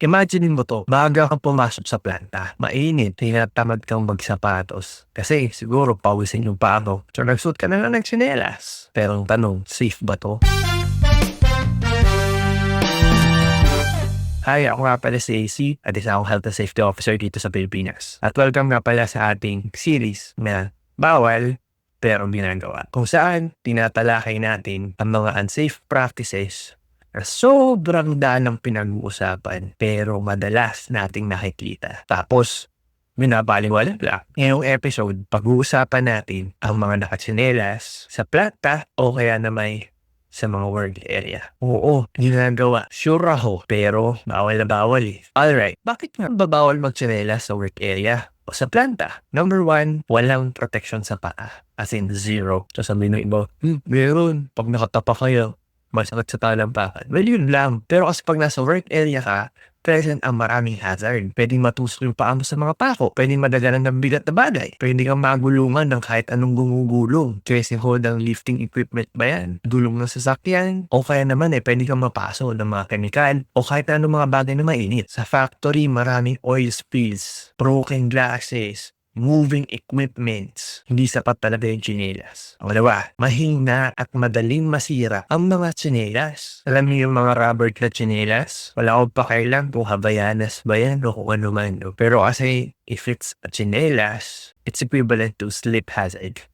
Imagine mo to, baga kang pumasok sa planta, mainit, tinatamad kang magsapatos. Kasi siguro pawisin yung paa mo. So nagsuot ka na lang ng tsinelas. Pero ang tanong, safe ba to? Hi, ako nga pala si AC at isa akong Health and Safety Officer dito sa Pilipinas. At welcome nga pala sa ating series na Bawal pero ginagawa. Kung saan tinatalakay natin ang mga unsafe practices sobrang daan ng pinag-uusapan pero madalas nating nakikita. Tapos, binabaliwala lang. Ngayong episode, pag-uusapan natin ang mga nakatsinelas sa plata o kaya na may sa mga work area. Oo, ginagawa. Sure ako, pero bawal na bawal eh. Alright, bakit nga ba bawal magtsinelas sa work area? O sa planta? Number one, walang protection sa paa. As in, zero. Sasabihin ng iba, hmm, meron. Pag nakatapa kayo, masakit sa talampakan. Well, yun lang. Pero kasi pag nasa work area ka, present ang maraming hazard. Pwedeng matusok yung paa mo sa mga pako. Pwedeng madaganan ng bigat na bagay. Pwede kang magulungan ng kahit anong gumugulong. Kasi hold ang lifting equipment ba yan? Dulong ng sasakyan? O kaya naman eh, pwede kang mapaso ng mga kemikal o kahit anong mga bagay na mainit. Sa factory, maraming oil spills, broken glasses, moving equipments. Hindi sapat talaga yung chinelas. Ang dalawa, mahina at madaling masira ang mga chinelas. Alam niyo yung mga rubber na chinelas? Wala akong pakailan kung habayanas ba yan o kung ano man. no? Pero kasi, if it's a chinelas, it's equivalent to slip hazard.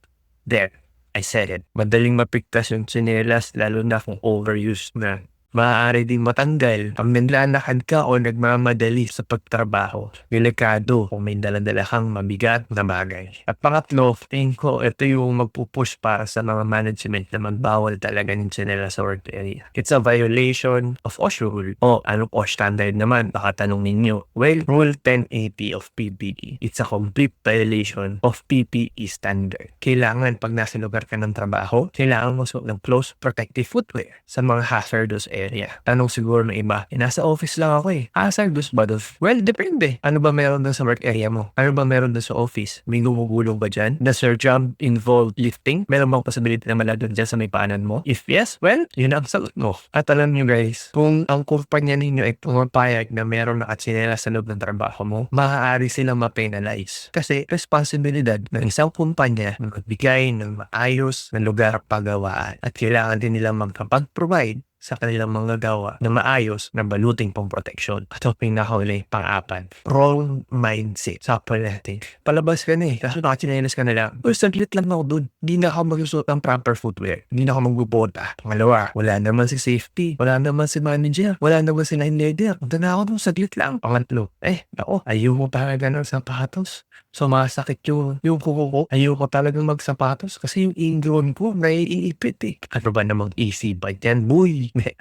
There, I said it. Madaling mapigtas yung chinelas lalo na kung overused na maaari ding matanggal pag naglalakad ka o nagmamadali sa pagtrabaho. Delikado kung may daladala kang mabigat na bagay. At pangatlo, tingin ko ito yung magpupush para sa mga management na magbawal talaga ng sinela sa work area. It's a violation of OSHA rule. O ano OSHA standard naman? Baka tanong ninyo. Well, Rule 1080 of PPE. It's a complete violation of PPE standard. Kailangan pag nasa lugar ka ng trabaho, kailangan mo ng close protective footwear sa mga hazardous area. Tanong siguro ng iba, eh, nasa office lang ako eh. Hazardous ba doon? Well, depende. Ano ba meron doon sa work area mo? Ano ba meron doon sa office? May gumugulong ba dyan? Does your job involve lifting? Meron bang possibility na mala doon dyan sa may paanan mo? If yes, well, yun ang sagot mo. At alam nyo guys, kung ang kumpanya ninyo ay pumapayag na meron nakatsinelas sa loob ng trabaho mo, maaari silang ma-penalize. Kasi responsibilidad ng isang kumpanya na magbigay ng maayos na lugar pagawaan at kailangan din nilang magkapag-provide sa kanilang mga gawa na maayos na baluting pang protection. At ang pinakahuli, pang-apat, wrong mindset sa natin. Palabas ka na eh, kaso nakachinelas ka na lang. Uy, saglit lang ako dun. Hindi na ako magsusuot ng proper footwear. Hindi na ako magbubota. Pangalawa, wala naman si safety. Wala naman si manager. Wala naman si line leader. Punta na ako dun, saglit lang. Pangatlo, eh, ako, ayoko talaga ng sapatos. Sumasakit yung, yung kuko ko. Ayoko talagang magsapatos kasi yung ingrown ko naiipit eh. Ano ba namang easy bite yan, boy? 没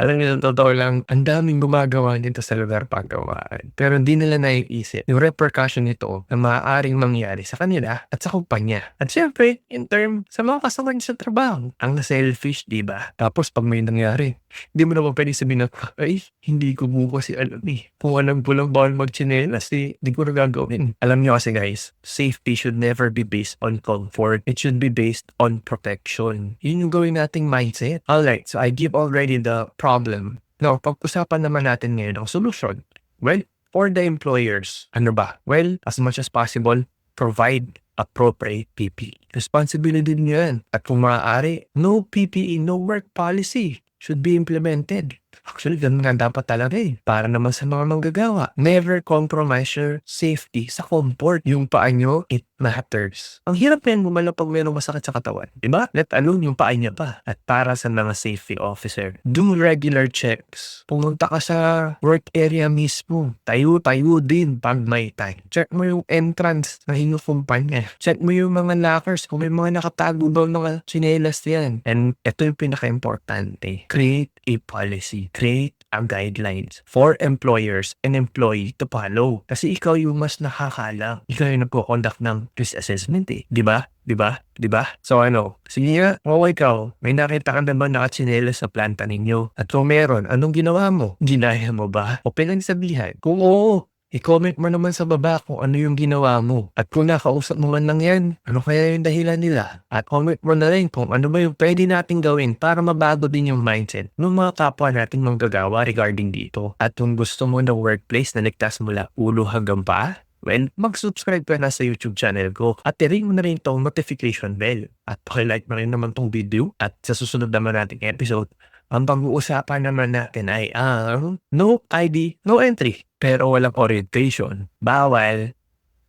Alam niyo, totoo lang, ang daming gumagawa nito sa lugar pagkawaan. Pero hindi nila naiisip yung repercussion nito na maaaring mangyari sa kanila at sa kumpanya. At syempre, in term sa mga kasama niya sa trabaho, ang selfish, di ba? Tapos pag may nangyari, hindi mo naman pwede sabihin na, ay, hindi ko mo kasi alam eh. Kung alam ko lang bawal magchinelas, eh, hindi ko na gagawin. Alam niyo kasi guys, safety should never be based on comfort. It should be based on protection. Yun yung gawin nating mindset. Alright, so I give already the problem. Now, pag-usapan naman natin ngayon ang solution. Well, for the employers, ano ba? Well, as much as possible, provide appropriate PPE. Responsibility din yan. At kung maaari, no PPE, no work policy should be implemented. Actually, ganun nga dapat talaga eh. Para naman sa mga manggagawa. Never compromise your safety sa comfort. Yung paa nyo, it matters. Ang hirap yan gumalaw pag mayroong masakit sa katawan. Diba? Let alone yung paa niya pa. At para sa mga safety officer, do regular checks. Pumunta ka sa work area mismo. Tayo-tayo din pag may time. Check mo yung entrance ng inyong kumpanya. Check mo yung mga lockers kung may mga nakatago daw ng chinelas yan. And ito yung pinaka-importante. Create a policy. Create ang guidelines for employers and employee to follow. Kasi ikaw yung mas nakakala. Ikaw yung nagko-conduct ng risk assessment eh. Di ba? Di ba? Di ba? So ano, sige nga, kung ikaw, may nakita ka naman nakatsinelas sa planta ninyo. At kung meron, anong ginawa mo? Ginaya mo ba? O pinagsabihan? Kung oo, I-comment mo naman sa baba kung ano yung ginawa mo. At kung nakausap mo man lang yan, ano kaya yung dahilan nila? At comment mo na rin kung ano ba yung pwede natin gawin para mabago din yung mindset ng mga kapwa natin manggagawa regarding dito. At kung gusto mo ng workplace na ligtas mula ulo hanggang pa, well, mag-subscribe ka na sa YouTube channel ko at i-ring mo na rin tong notification bell. At pakilike mo rin naman tong video at sa susunod naman nating episode, ang pag-uusapan naman natin ay ang no ID, no entry. Pero walang orientation. Bawal,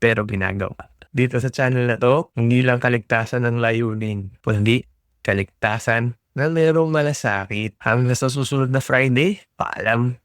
pero ginagawa. Dito sa channel na to, hindi lang kaligtasan ng layunin, kundi kaligtasan na merong malasakit. Hanggang sa susunod na Friday, paalam.